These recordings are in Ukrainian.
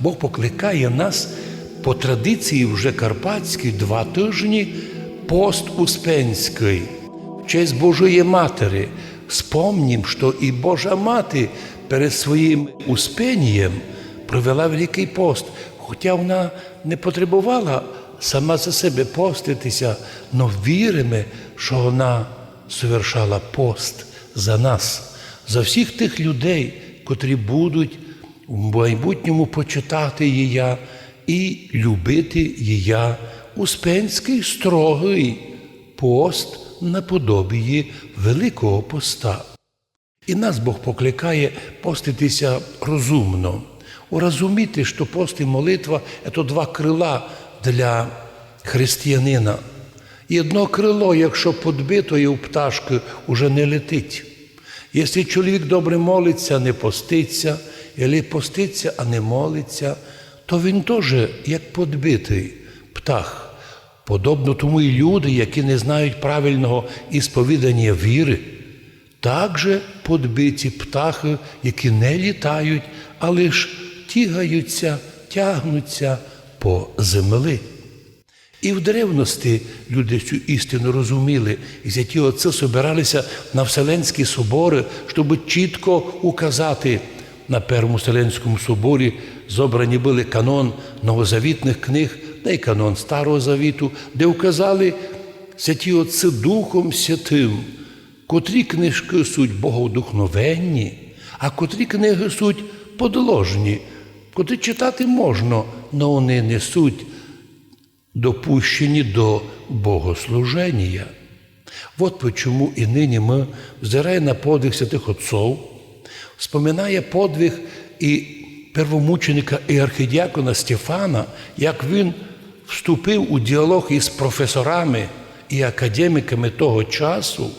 Бог покликає нас по традиції вже карпатській два тижні пост Успенський в честь Божої Матері. Спомнім, що і Божа Мати перед своїм успенням провела Великий пост, хоча вона не потребувала сама за себе поститися, але віримо, що вона совершала пост за нас, за всіх тих людей, котрі будуть в майбутньому почитати її і любити її. Успенський строгий пост наподобії Великого поста. І нас Бог покликає поститися розумно, урозуміти, що пост і молитва це два крила для християнина. І одно крило, якщо подбито і у пташки, уже не летить. Якщо чоловік добре молиться, не поститься, або поститься, а не молиться, то він теж як подбитий птах. Подобно тому і люди, які не знають правильного ісповідання віри, також подбиті птахи, які не літають, а лише тігаються, тягнуться по землі. І в древності люди цю істину розуміли, і святі отці собиралися на Вселенські собори, щоб чітко указати на Першому Вселенському соборі зобрані були канон новозавітних книг, та й канон Старого Завіту, де вказали святі отці Духом Святим, котрі книжки суть богодухновенні, а котрі книги суть подложні, котрі читати можна, але вони несуть допущені до богослуження. От почому і нині ми, взирає на подвиг святих отців, вспоминає подвиг і первомученика і архидіакона Стефана, як він вступив у діалог із професорами і академіками того часу,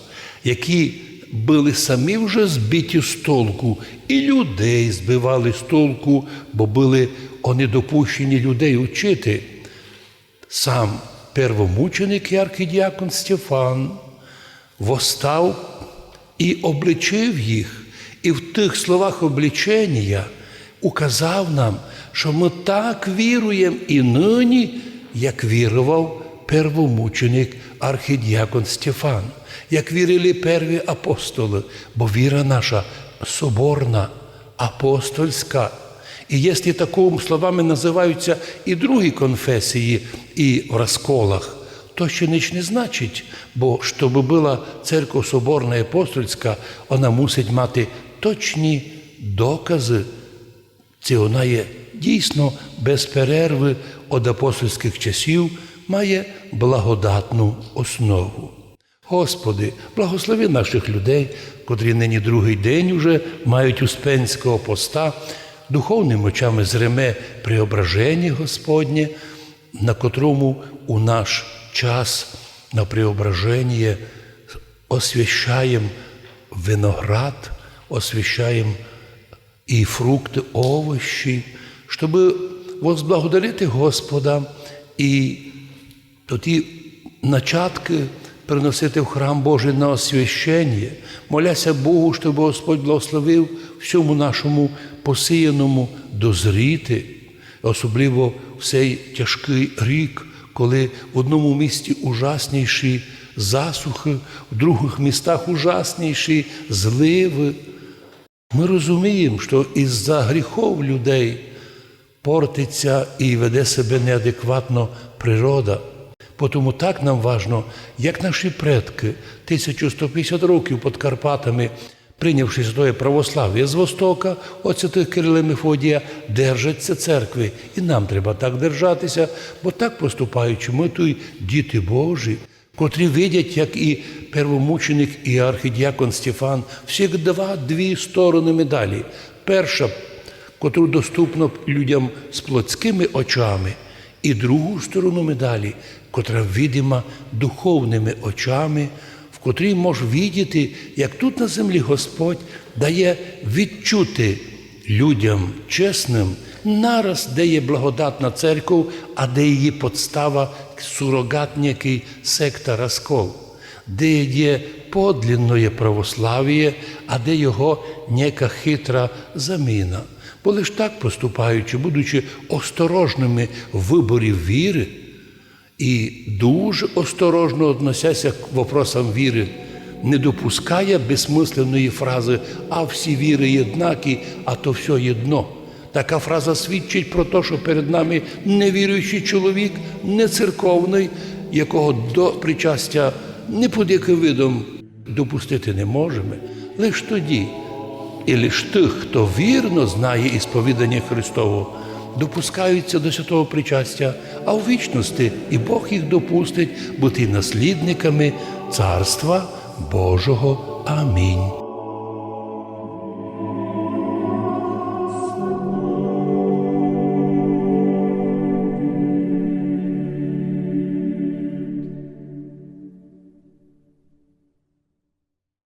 які були самі вже збиті з толку, і людей збивали з толку, бо були вони допущені людей учити. Сам первомученик і архидіакон Стефан востав і обличив їх, і в тих словах обличення указав нам, що ми так віруємо і нині, як вірував первомученик архидіакон Стефан, як вірили перві апостоли, бо віра наша соборна, апостольська. І якщо такими словами називаються і другі конфесії, і в розколах, то ще ніч не значить, бо щоб була церква соборна і апостольська, вона мусить мати точні докази. Це вона є дійсно без перерви від апостольських часів, має благодатну основу. Господи, благослови наших людей, котрі нині другий день уже мають успенського поста, духовними очами зреме преображення Господнє, на котрому у наш час на преображення освящаємо виноград, освящаємо і фрукти, овощі, щоб возблагодарити Господа і тоді начатки приносити в храм Божий на освящення, моляся Богу, щоб Господь благословив всьому нашому посіяному дозріти, особливо в цей тяжкий рік, коли в одному місті ужасніші засухи, в других містах ужасніші зливи. Ми розуміємо, що із-за гріхов людей портиться і веде себе неадекватно природа. Тому так нам важно, як наші предки 1150 років під Карпатами, прийнявши святое православ'я з Востока, от святих Кирила Мефодія, держаться церкви. І нам треба так держатися, бо так поступаючи, ми тут діти Божі, котрі видять, як і первомученик, і архидіакон Стефан, всігда дві сторони медалі. Перша, котру доступно людям з плотськими очами, і другу сторону медалі, котра видима духовними очами, в котрій може видіти, як тут на землі Господь дає відчути людям чесним, нараз, де є благодатна церква, а де її подстава сурогат некий секта розкол, де є подлинне православ'я, а де його нека хитра заміна. Бо лиш так поступаючи, будучи осторожними в виборі віри і дуже осторожно относяся к вопросам віри, не допускає безсмисленної фрази а всі віри єднакі, а то все єдно. Така фраза свідчить про те, що перед нами невіруючий чоловік, не церковний, якого до причастя не під яким видом допустити не можемо. Лиш тоді, і лиш тих, хто вірно знає ісповідання Христового, допускаються до святого причастя, а у вічності і Бог їх допустить бути наслідниками Царства Божого. Амінь.